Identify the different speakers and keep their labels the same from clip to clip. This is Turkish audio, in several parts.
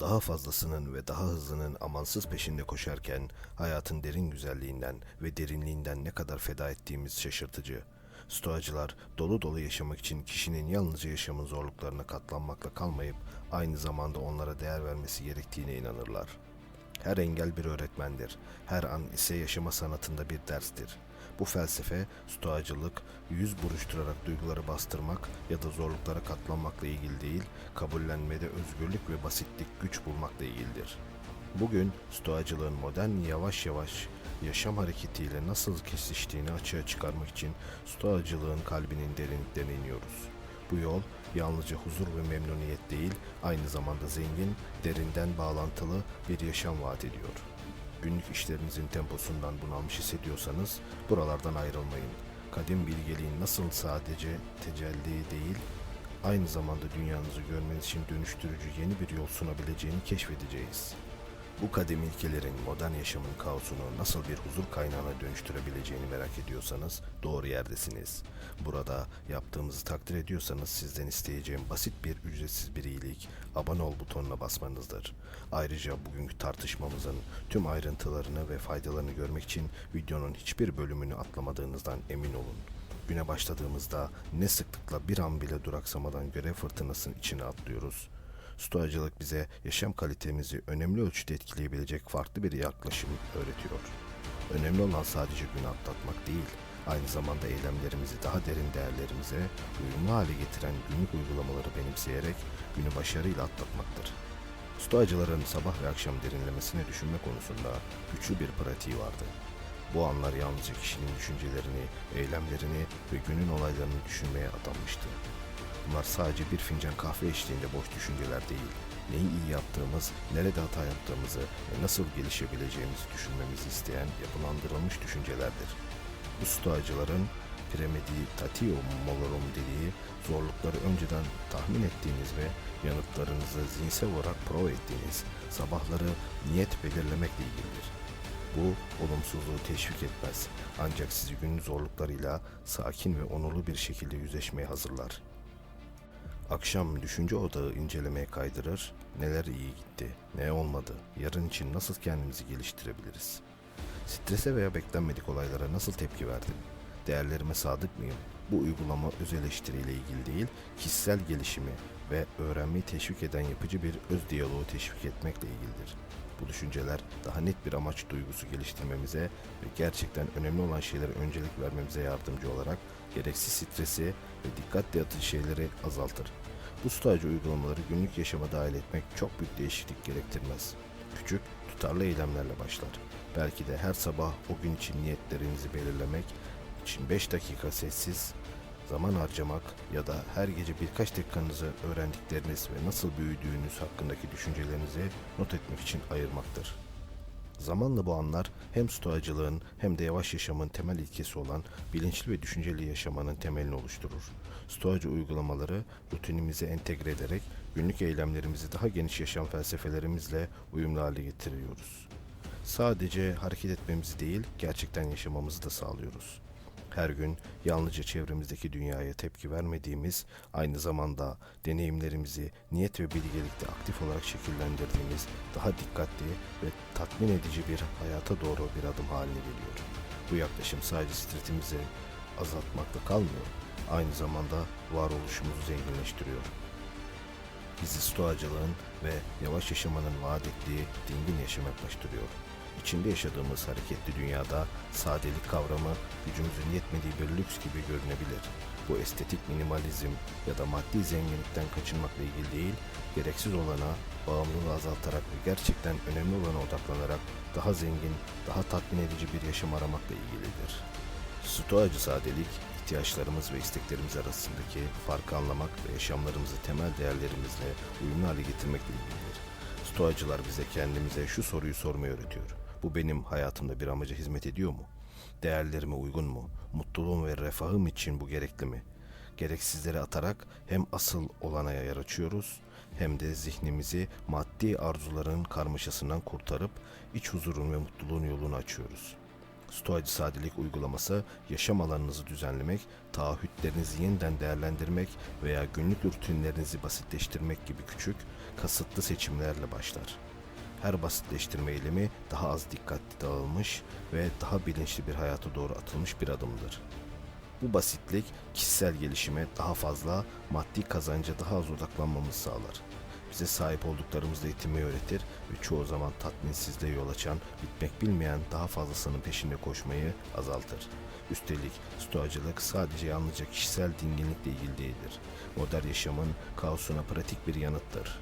Speaker 1: Daha fazlasının ve daha hızlının amansız peşinde koşarken hayatın derin güzelliğinden ve derinliğinden ne kadar feda ettiğimiz şaşırtıcı. Stoacılar dolu dolu yaşamak için kişinin yalnızca yaşamın zorluklarına katlanmakla kalmayıp aynı zamanda onlara değer vermesi gerektiğine inanırlar. Her engel bir öğretmendir. Her an ise yaşama sanatında bir derstir. Bu felsefe, stoacılık, yüz buruşturarak duyguları bastırmak ya da zorluklara katlanmakla ilgili değil, kabullenmede özgürlük ve basitlik güç bulmakla ilgilidir. Bugün stoacılığın modern yavaş yavaş yaşam hareketiyle nasıl kesiştiğini açığa çıkarmak için stoacılığın kalbinin derinliklerine iniyoruz. Bu yol yalnızca huzur ve memnuniyet değil, aynı zamanda zengin, derinden bağlantılı bir yaşam vaat ediyor. Günlük işlerinizin temposundan bunalmış hissediyorsanız buralardan ayrılmayın. Kadim bilgeliğin nasıl sadece tecelli değil, aynı zamanda dünyanızı görmeniz için dönüştürücü yeni bir yol sunabileceğini keşfedeceğiz. Bu kadim ilkelerin modern yaşamın kaosunu nasıl bir huzur kaynağına dönüştürebileceğini merak ediyorsanız doğru yerdesiniz. Burada yaptığımızı takdir ediyorsanız sizden isteyeceğim basit bir ücretsiz bir iyilik abone ol butonuna basmanızdır. Ayrıca bugünkü tartışmamızın tüm ayrıntılarını ve faydalarını görmek için videonun hiçbir bölümünü atlamadığınızdan emin olun. Güne başladığımızda ne sıklıkla bir an bile duraksamadan görev fırtınasının içine atlıyoruz. Stoacılık bize yaşam kalitemizi önemli ölçüde etkileyebilecek farklı bir yaklaşım öğretiyor. Önemli olan sadece günü atlatmak değil, aynı zamanda eylemlerimizi daha derin değerlerimize uyumlu hale getiren günlük uygulamaları benimseyerek günü başarıyla atlatmaktır. Stoacıların sabah ve akşam derinlemesine düşünme konusunda güçlü bir pratiği vardı. Bu anlar yalnızca kişinin düşüncelerini, eylemlerini ve günün olaylarını düşünmeye adanmıştı. Bunlar sadece bir fincan kahve eşliğinde boş düşünceler değil, neyi iyi yaptığımız, nerede hata yaptığımızı ve nasıl gelişebileceğimizi düşünmemizi isteyen yapılandırılmış düşüncelerdir. Bu stoacıların premeditatio malorum dediği zorlukları önceden tahmin ettiğiniz ve yanıtlarınızı zihinsel olarak prova ettiğiniz sabahları niyet belirlemekle ilgilidir. Bu olumsuzluğu teşvik etmez ancak sizi günün zorluklarıyla sakin ve onurlu bir şekilde yüzleşmeye hazırlar. Akşam düşünce odağı incelemeye kaydırır, neler iyi gitti, ne olmadı, yarın için nasıl kendimizi geliştirebiliriz? Strese veya beklenmedik olaylara nasıl tepki verdim? Değerlerime sadık mıyım? Bu uygulama öz eleştiriyle ilgili değil, kişisel gelişimi ve öğrenmeyi teşvik eden yapıcı bir öz diyaloğu teşvik etmekle ilgilidir. Bu düşünceler daha net bir amaç duygusu geliştirmemize ve gerçekten önemli olan şeylere öncelik vermemize yardımcı olarak gereksiz stresi ve dikkat dağıtıcı şeyleri azaltır. Bu stoacı uygulamaları günlük yaşama dahil etmek çok büyük değişiklik gerektirmez. Küçük, tutarlı eylemlerle başlar. Belki de her sabah o gün için niyetlerinizi belirlemek için 5 dakika sessiz zaman harcamak ya da her gece birkaç dakikanızı öğrendikleriniz ve nasıl büyüdüğünüz hakkındaki düşüncelerinizi not etmek için ayırmaktır. Zamanla bu anlar hem stoacılığın hem de yavaş yaşamın temel ilkesi olan bilinçli ve düşünceli yaşamanın temelini oluşturur. Stoacı uygulamaları rutinimize entegre ederek günlük eylemlerimizi daha geniş yaşam felsefelerimizle uyumlu hale getiriyoruz. Sadece hareket etmemizi değil, gerçekten yaşamamızı da sağlıyoruz. Her gün yalnızca çevremizdeki dünyaya tepki vermediğimiz, aynı zamanda deneyimlerimizi niyet ve bilgelikte aktif olarak şekillendirdiğimiz daha dikkatli ve tatmin edici bir hayata doğru bir adım haline geliyor. Bu yaklaşım sadece stresimizi azaltmakla kalmıyor, aynı zamanda varoluşumuzu zenginleştiriyor. Bizi stoacılığın ve yavaş yaşamanın vaat ettiği dingin yaşam yaklaştırıyor. İçinde yaşadığımız hareketli dünyada sadelik kavramı gücümüzün yetmediği bir lüks gibi görünebilir. Bu estetik minimalizm ya da maddi zenginlikten kaçınmakla ilgili değil, gereksiz olana bağımlılığı azaltarak ve gerçekten önemli olana odaklanarak daha zengin, daha tatmin edici bir yaşam aramakla ilgilidir. Stoacı sadelik, ihtiyaçlarımız ve isteklerimiz arasındaki farkı anlamak ve yaşamlarımızı temel değerlerimizle uyumlu hale getirmekle ilgilidir. Stoacılar bize kendimize şu soruyu sormayı öğretiyor. Bu benim hayatımda bir amaca hizmet ediyor mu? Değerlerime uygun mu? Mutluluğum ve refahım için bu gerekli mi? Gereksizleri atarak hem asıl olana yer açıyoruz hem de zihnimizi maddi arzuların karmaşasından kurtarıp iç huzurun ve mutluluğun yolunu açıyoruz. Stoacı sadelik uygulaması yaşam alanınızı düzenlemek, taahhütlerinizi yeniden değerlendirmek veya günlük rutinlerinizi basitleştirmek gibi küçük, kasıtlı seçimlerle başlar. Her basitleştirme eylemi daha az dikkatli dağılmış ve daha bilinçli bir hayata doğru atılmış bir adımdır. Bu basitlik kişisel gelişime daha fazla, maddi kazanca daha az odaklanmamızı sağlar. Bize sahip olduklarımızla yetinmeyi öğretir ve çoğu zaman tatminsizliğe yol açan, bitmek bilmeyen daha fazlasının peşinde koşmayı azaltır. Üstelik stoacılık sadece yalnızca kişisel dinginlikle ilgili değildir. Modern yaşamın kaosuna pratik bir yanıttır.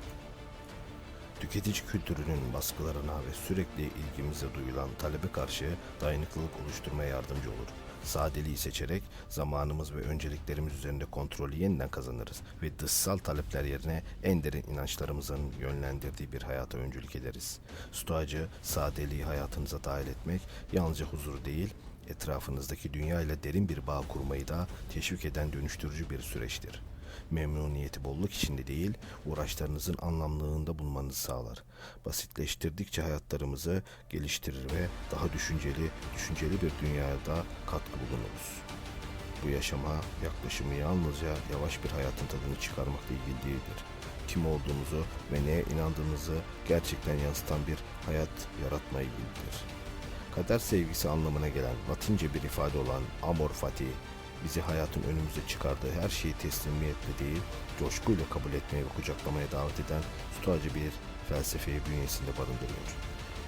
Speaker 1: Tüketici kültürünün baskılarına ve sürekli ilgimize duyulan talebe karşı dayanıklılık oluşturmaya yardımcı olur. Sadeliği seçerek zamanımız ve önceliklerimiz üzerinde kontrolü yeniden kazanırız ve dışsal talepler yerine en derin inançlarımızın yönlendirdiği bir hayata öncülük ederiz. Stoacı, sadeliği hayatınıza dahil etmek yalnızca huzur değil, etrafınızdaki dünya ile derin bir bağ kurmayı da teşvik eden dönüştürücü bir süreçtir memnuniyeti bolluk içinde değil, uğraşlarınızın anlamlılığında bulmanızı sağlar. Basitleştirdikçe hayatlarımızı geliştirir ve daha düşünceli, düşünceli bir dünyada katkı bulunuruz. Bu yaşama yaklaşımı yalnızca yavaş bir hayatın tadını çıkarmakla ilgili değildir. Kim olduğumuzu ve neye inandığımızı gerçekten yansıtan bir hayat yaratma ilgilidir. Kader sevgisi anlamına gelen Latince bir ifade olan amor fati, bizi hayatın önümüze çıkardığı her şeyi teslimiyetle değil, coşkuyla kabul etmeye ve kucaklamaya davet eden stoacı bir felsefeyi bünyesinde barındırıyor.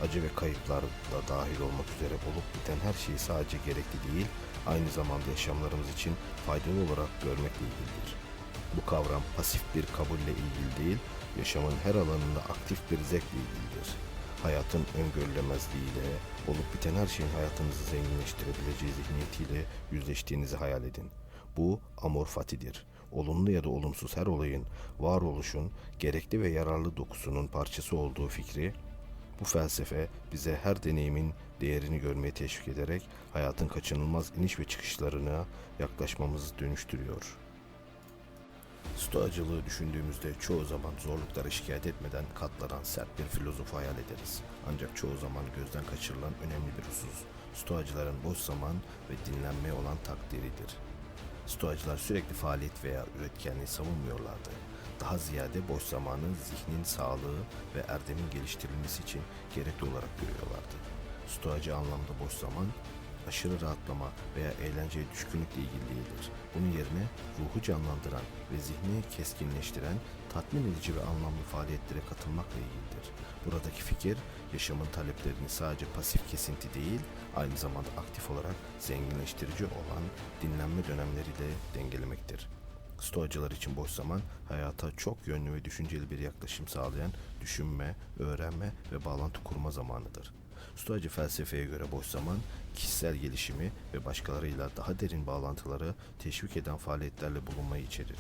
Speaker 1: Acı ve kayıplar da dahil olmak üzere olup biten her şeyi sadece gerekli değil, aynı zamanda yaşamlarımız için faydalı olarak görmekle ilgilidir. Bu kavram pasif bir kabulle ilgili değil, yaşamın her alanında aktif bir zevkle ilgilidir hayatın öngörülemezliğiyle, olup biten her şeyin hayatınızı zenginleştirebileceği zihniyetiyle yüzleştiğinizi hayal edin. Bu amor fatidir. Olumlu ya da olumsuz her olayın, varoluşun, gerekli ve yararlı dokusunun parçası olduğu fikri, bu felsefe bize her deneyimin değerini görmeye teşvik ederek hayatın kaçınılmaz iniş ve çıkışlarına yaklaşmamızı dönüştürüyor.'' Stoacılığı düşündüğümüzde çoğu zaman zorluklara şikayet etmeden katlanan sert bir filozofu hayal ederiz. Ancak çoğu zaman gözden kaçırılan önemli bir husus, Stoacıların boş zaman ve dinlenmeye olan takdiridir. Stoacılar sürekli faaliyet veya üretkenliği savunmuyorlardı. Daha ziyade boş zamanı zihnin sağlığı ve erdemin geliştirilmesi için gerekli olarak görüyorlardı. Stoacı anlamda boş zaman aşırı rahatlama veya eğlenceye düşkünlükle ilgili değildir. Bunun yerine ruhu canlandıran ve zihni keskinleştiren, tatmin edici ve anlamlı faaliyetlere katılmakla ilgilidir. Buradaki fikir, yaşamın taleplerini sadece pasif kesinti değil, aynı zamanda aktif olarak zenginleştirici olan dinlenme dönemleriyle dengelemektir. Stoacılar için boş zaman hayata çok yönlü ve düşünceli bir yaklaşım sağlayan düşünme, öğrenme ve bağlantı kurma zamanıdır. Stoacı felsefeye göre boş zaman, kişisel gelişimi ve başkalarıyla daha derin bağlantıları teşvik eden faaliyetlerle bulunmayı içerir.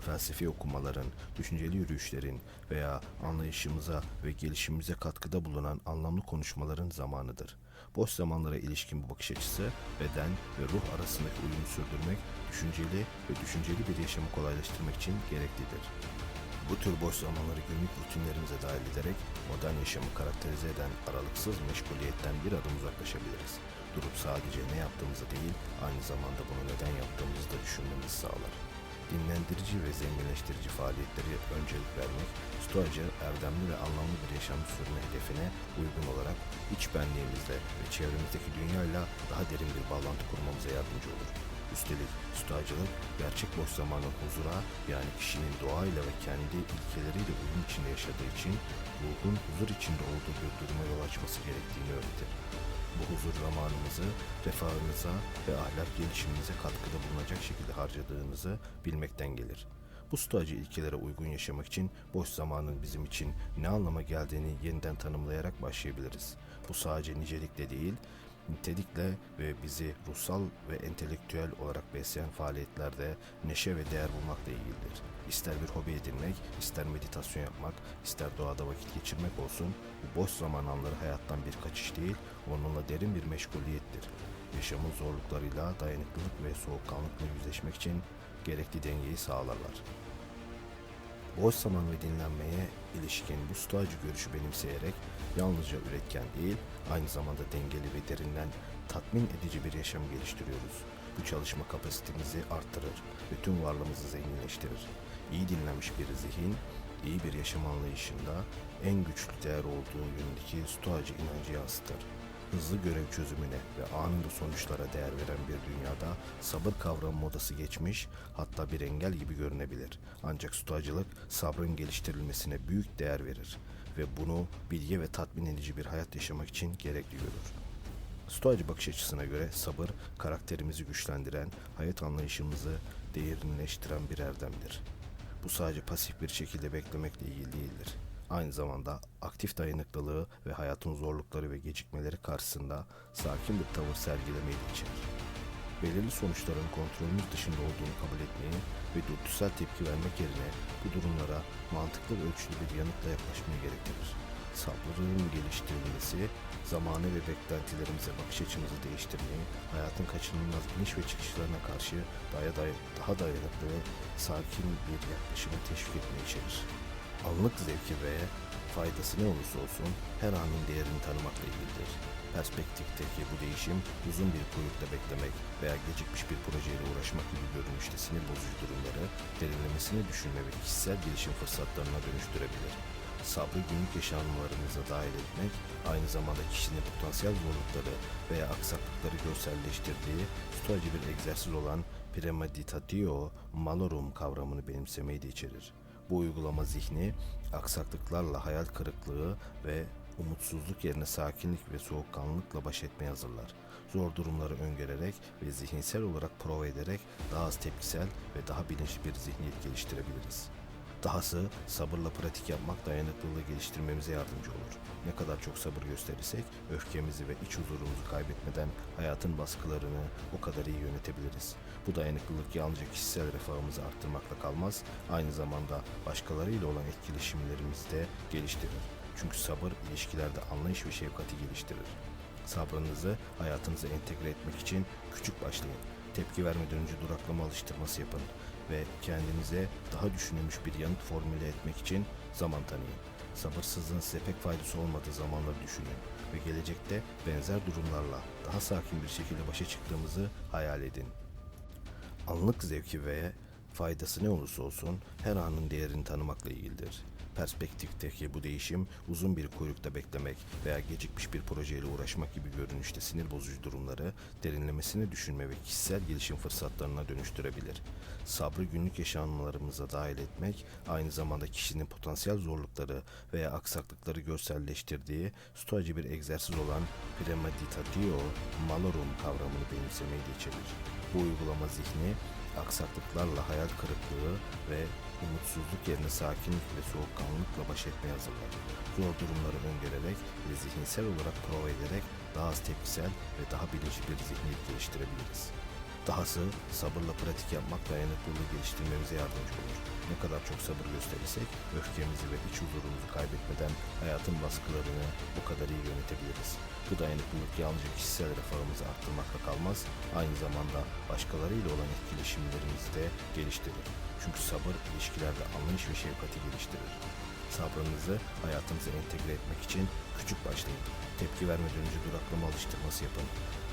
Speaker 1: Felsefi okumaların, düşünceli yürüyüşlerin veya anlayışımıza ve gelişimimize katkıda bulunan anlamlı konuşmaların zamanıdır. Boş zamanlara ilişkin bu bakış açısı, beden ve ruh arasındaki uyumu sürdürmek, düşünceli ve düşünceli bir yaşamı kolaylaştırmak için gereklidir. Bu tür boş zamanları günlük rutinlerimize dahil ederek modern yaşamı karakterize eden aralıksız meşguliyetten bir adım uzaklaşabiliriz. Durup sadece ne yaptığımızı değil, aynı zamanda bunu neden yaptığımızı da düşünmemizi sağlar. Dinlendirici ve zenginleştirici faaliyetleri öncelik vermek, stoacı, erdemli ve anlamlı bir yaşam sürme hedefine uygun olarak iç benliğimizle ve çevremizdeki dünyayla daha derin bir bağlantı kurmamıza yardımcı olur. Üstelik stoacılık gerçek boş zamanı huzura yani kişinin doğayla ve kendi ilkeleriyle uyum içinde yaşadığı için ruhun huzur içinde olduğu bir duruma yol açması gerektiğini öğretir. Bu huzur zamanımızı refahınıza ve ahlak gelişiminize katkıda bulunacak şekilde harcadığınızı bilmekten gelir. Bu stoacı ilkelere uygun yaşamak için boş zamanın bizim için ne anlama geldiğini yeniden tanımlayarak başlayabiliriz. Bu sadece nicelikle değil, nitelikle ve bizi ruhsal ve entelektüel olarak besleyen faaliyetlerde neşe ve değer bulmakla ilgilidir. İster bir hobi edinmek, ister meditasyon yapmak, ister doğada vakit geçirmek olsun, bu boş zaman anları hayattan bir kaçış değil, onunla derin bir meşguliyettir. Yaşamın zorluklarıyla dayanıklılık ve soğukkanlıkla yüzleşmek için gerekli dengeyi sağlarlar. Boş zaman ve dinlenmeye ilişkin bu stoacı görüşü benimseyerek yalnızca üretken değil, aynı zamanda dengeli ve derinden tatmin edici bir yaşam geliştiriyoruz. Bu çalışma kapasitemizi arttırır ve tüm varlığımızı zenginleştirir. İyi dinlenmiş bir zihin, iyi bir yaşam anlayışında en güçlü değer olduğu yönündeki stoacı inancı yansıtır. Hızlı görev çözümüne ve anında sonuçlara değer veren bir dünyada sabır kavramı modası geçmiş, hatta bir engel gibi görünebilir. Ancak stoacılık sabrın geliştirilmesine büyük değer verir ve bunu bilge ve tatmin edici bir hayat yaşamak için gerekli görür. Stoacı bakış açısına göre sabır, karakterimizi güçlendiren, hayat anlayışımızı derinleştiren bir erdemdir. Bu sadece pasif bir şekilde beklemekle ilgili değildir. Aynı zamanda aktif dayanıklılığı ve hayatın zorlukları ve gecikmeleri karşısında sakin bir tavır sergilemeyi içerir. Belirli sonuçların kontrolümüz dışında olduğunu kabul etmeyi ve dürtüsel tepki vermek yerine bu durumlara mantıklı ve ölçülü bir yanıtla yaklaşmayı gerektirir. Sabrın geliştirilmesi, zamanı ve beklentilerimize bakış açımızı değiştirmeyi, hayatın kaçınılmaz iniş ve çıkışlarına karşı daha, day- daha dayanıklı ve sakin bir yaklaşımı teşvik etmeyi içerir. Anlık zevki ve faydası ne olursa olsun her anın değerini tanımakla ilgilidir. Perspektifteki bu değişim uzun bir kuyrukta beklemek veya gecikmiş bir projeyle uğraşmak gibi görünüşte sinir bozucu durumları derinlemesine düşünme ve kişisel gelişim fırsatlarına dönüştürebilir. Sabrı günlük yaşamlarımıza dahil etmek, aynı zamanda kişinin potansiyel zorlukları veya aksaklıkları görselleştirdiği stoacı bir egzersiz olan premeditatio malorum kavramını benimsemeyi de içerir. Bu uygulama zihni aksaklıklarla hayal kırıklığı ve umutsuzluk yerine sakinlik ve soğukkanlılıkla baş etmeye hazırlar. Zor durumları öngörerek ve zihinsel olarak prova ederek daha az tepkisel ve daha bilinçli bir zihniyet geliştirebiliriz. Dahası sabırla pratik yapmak dayanıklılığı geliştirmemize yardımcı olur. Ne kadar çok sabır gösterirsek öfkemizi ve iç huzurumuzu kaybetmeden hayatın baskılarını o kadar iyi yönetebiliriz. Bu dayanıklılık yalnızca kişisel refahımızı arttırmakla kalmaz, aynı zamanda başkalarıyla olan etkileşimlerimizi de geliştirir. Çünkü sabır ilişkilerde anlayış ve şefkati geliştirir. Sabrınızı hayatınıza entegre etmek için küçük başlayın. Tepki vermeden önce duraklama alıştırması yapın ve kendinize daha düşünülmüş bir yanıt formüle etmek için zaman tanıyın. Sabırsızlığın size pek faydası olmadığı zamanları düşünün ve gelecekte benzer durumlarla daha sakin bir şekilde başa çıktığımızı hayal edin. Anlık zevki ve faydası ne olursa olsun her anın değerini tanımakla ilgilidir. Perspektifteki bu değişim uzun bir kuyrukta beklemek veya gecikmiş bir projeyle uğraşmak gibi görünüşte sinir bozucu durumları derinlemesine düşünme ve kişisel gelişim fırsatlarına dönüştürebilir. Sabrı günlük yaşanmalarımıza dahil etmek aynı zamanda kişinin potansiyel zorlukları veya aksaklıkları görselleştirdiği stoacı bir egzersiz olan premeditatio malorum kavramını benimsemeyi de içerir. Bu uygulama zihni aksaklıklarla hayal kırıklığı ve umutsuzluk yerine sakinlik ve soğukkanlılıkla baş etmeye hazırlar. Zor durumları öngörerek ve zihinsel olarak prova ederek daha az tepkisel ve daha bilinçli bir zihniyet geliştirebiliriz. Dahası sabırla pratik yapmak dayanıklılığı geliştirmemize yardımcı olur. Ne kadar çok sabır gösterirsek öfkemizi ve iç huzurumuzu kaybetmeden hayatın baskılarını o kadar iyi yönetebiliriz. Bu dayanıklılık yalnızca kişisel refahımızı arttırmakla kalmaz, aynı zamanda başkalarıyla olan etkileşimlerimizi de geliştirir. Çünkü sabır ilişkilerde anlayış ve şefkati geliştirir. Sabrınızı hayatınıza entegre etmek için küçük başlayın. Tepki vermeden önce duraklama alıştırması yapın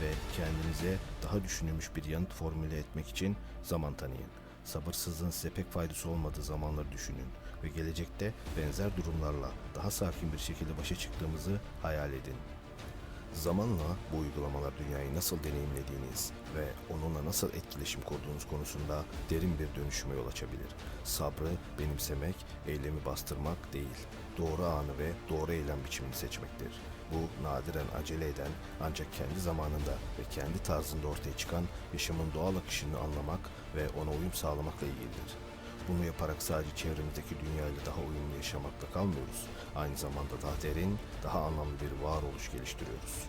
Speaker 1: ve kendinize daha düşünülmüş bir yanıt formüle etmek için zaman tanıyın. Sabırsızlığın size pek faydası olmadığı zamanları düşünün ve gelecekte benzer durumlarla daha sakin bir şekilde başa çıktığımızı hayal edin. Zamanla bu uygulamalar dünyayı nasıl deneyimlediğiniz ve onunla nasıl etkileşim kurduğunuz konusunda derin bir dönüşüme yol açabilir. Sabrı benimsemek, eylemi bastırmak değil, doğru anı ve doğru eylem biçimini seçmektir. Bu nadiren acele eden ancak kendi zamanında ve kendi tarzında ortaya çıkan yaşamın doğal akışını anlamak ve ona uyum sağlamakla ilgilidir. Bunu yaparak sadece çevremizdeki dünyayla daha uyumlu yaşamakla kalmıyoruz. Aynı zamanda daha derin, daha anlamlı bir varoluş geliştiriyoruz.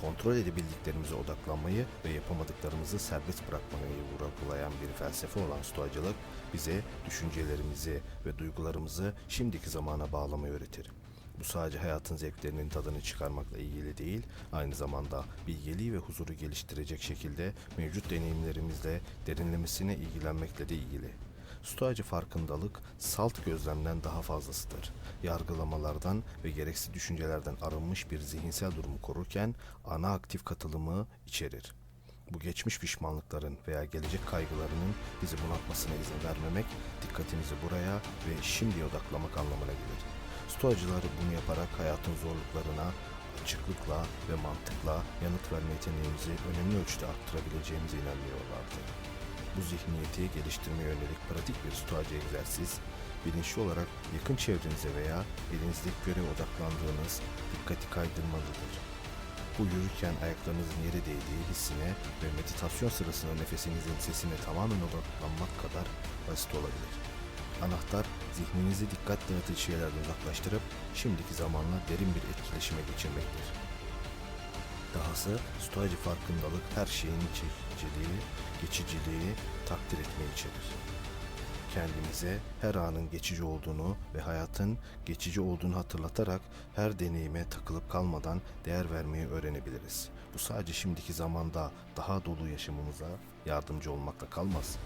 Speaker 1: Kontrol edebildiklerimize odaklanmayı ve yapamadıklarımızı serbest bırakmayı vurgulayan bir felsefe olan stoacılık bize düşüncelerimizi ve duygularımızı şimdiki zamana bağlamayı öğretir. Bu sadece hayatın zevklerinin tadını çıkarmakla ilgili değil, aynı zamanda bilgeliği ve huzuru geliştirecek şekilde mevcut deneyimlerimizle derinlemesine ilgilenmekle de ilgili. Stoacı farkındalık salt gözlemden daha fazlasıdır. Yargılamalardan ve gereksiz düşüncelerden arınmış bir zihinsel durumu korurken ana aktif katılımı içerir. Bu geçmiş pişmanlıkların veya gelecek kaygılarının bizi bunaltmasına izin vermemek, dikkatimizi buraya ve şimdiye odaklamak anlamına gelir. Stoacılar bunu yaparak hayatın zorluklarına açıklıkla ve mantıkla yanıt verme yeteneğimizi önemli ölçüde arttırabileceğimize inanıyorlardı. Bu zihniyeti geliştirmeye yönelik pratik bir stoacı egzersiz, bilinçli olarak yakın çevrenize veya elinizdeki göreve odaklandığınız dikkati kaydırmalıdır. Bu yürürken ayaklarınızın yere değdiği hissine ve meditasyon sırasında nefesinizin sesine tamamen odaklanmak kadar basit olabilir. Anahtar zihninizi dikkat dağıtıcı şeylerden uzaklaştırıp şimdiki zamanla derin bir etkileşime geçirmektir. Dahası stoacı farkındalık her şeyin çekiciliği, geçiciliği takdir etmeyi içerir. Kendimize her anın geçici olduğunu ve hayatın geçici olduğunu hatırlatarak her deneyime takılıp kalmadan değer vermeyi öğrenebiliriz. Bu sadece şimdiki zamanda daha dolu yaşamımıza yardımcı olmakla kalmaz.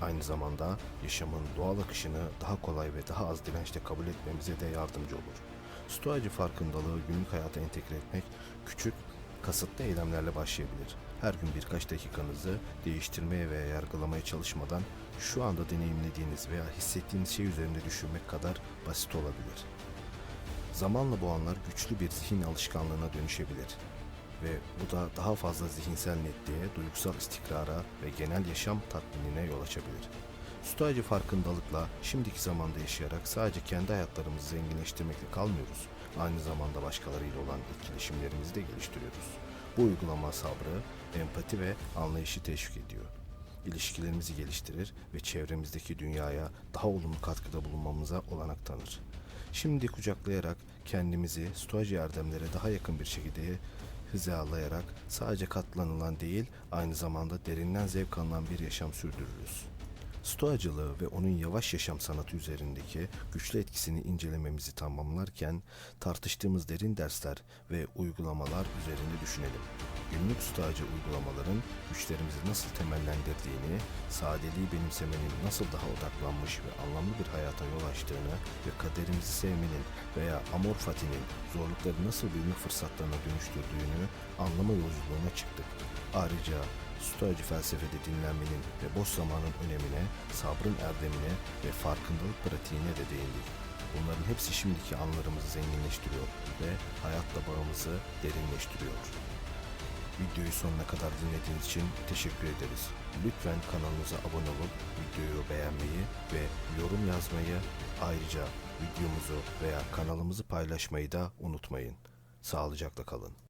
Speaker 1: Aynı zamanda yaşamın doğal akışını daha kolay ve daha az dirençle kabul etmemize de yardımcı olur. Stoacı farkındalığı günlük hayata entegre etmek küçük, kasıtlı eylemlerle başlayabilir. Her gün birkaç dakikanızı değiştirmeye veya yargılamaya çalışmadan şu anda deneyimlediğiniz veya hissettiğiniz şey üzerinde düşünmek kadar basit olabilir. Zamanla bu anlar güçlü bir zihin alışkanlığına dönüşebilir ve bu da daha fazla zihinsel netliğe, duygusal istikrara ve genel yaşam tatminine yol açabilir. Stoacı farkındalıkla şimdiki zamanda yaşayarak sadece kendi hayatlarımızı zenginleştirmekle kalmıyoruz. Aynı zamanda başkalarıyla olan etkileşimlerimizi de geliştiriyoruz. Bu uygulama sabrı, empati ve anlayışı teşvik ediyor. İlişkilerimizi geliştirir ve çevremizdeki dünyaya daha olumlu katkıda bulunmamıza olanak tanır. Şimdi kucaklayarak kendimizi stoacı erdemlere daha yakın bir şekilde hizalayarak sadece katlanılan değil, aynı zamanda derinden zevk alınan bir yaşam sürdürürüz. Stoacılığı ve onun yavaş yaşam sanatı üzerindeki güçlü etkisini incelememizi tamamlarken tartıştığımız derin dersler ve uygulamalar üzerinde düşünelim. Günlük stoacı uygulamaların güçlerimizi nasıl temellendirdiğini, sadeliği benimsemenin nasıl daha odaklanmış ve anlamlı bir hayata yol açtığını ve kaderimizi sevmenin veya amor fatinin zorlukları nasıl büyüme fırsatlarına dönüştürdüğünü anlama yolculuğuna çıktık. Ayrıca Stoacı felsefede dinlenmenin ve boş zamanın önemine, sabrın erdemine ve farkındalık pratiğine de değindik. Bunların hepsi şimdiki anlarımızı zenginleştiriyor ve hayatla bağımızı derinleştiriyor. Videoyu sonuna kadar dinlediğiniz için teşekkür ederiz. Lütfen kanalımıza abone olup videoyu beğenmeyi ve yorum yazmayı ayrıca videomuzu veya kanalımızı paylaşmayı da unutmayın. Sağlıcakla kalın.